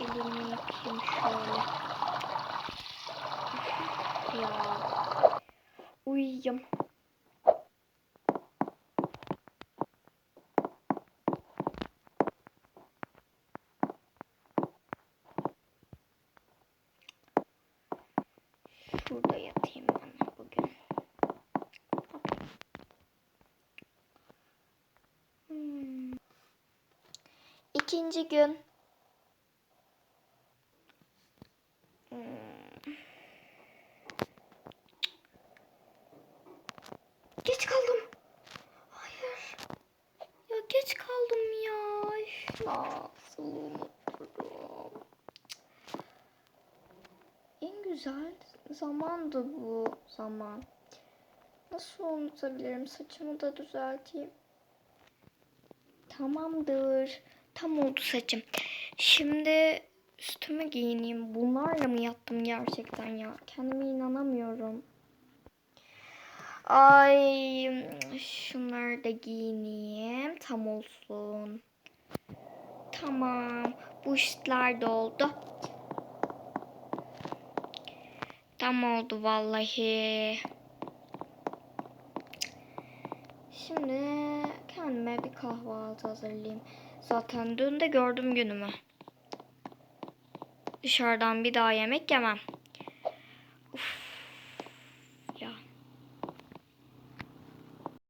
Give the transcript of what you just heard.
elimi yıkayayım şöyle. Ya. Uyuyayım. Şurada yatayım ben bugün. Hmm. İkinci gün. Hmm. Geç kaldım. Hayır. Ya geç kaldım ya. Nasıl unuturum. En güzel zamandı bu zaman. Nasıl unutabilirim? Saçımı da düzelteyim. Tamamdır. Tam oldu saçım. Şimdi üstümü giyineyim. Bunlarla mı yattım gerçekten ya? Kendime inanamıyorum. Ay şunları da giyineyim. Tam olsun. Tamam. Bu işler de. Tam oldu vallahi. Şimdi kendime bir kahvaltı hazırlayayım. Zaten dün de gördüm günümü. Dışarıdan bir daha yemek yemem. Uf,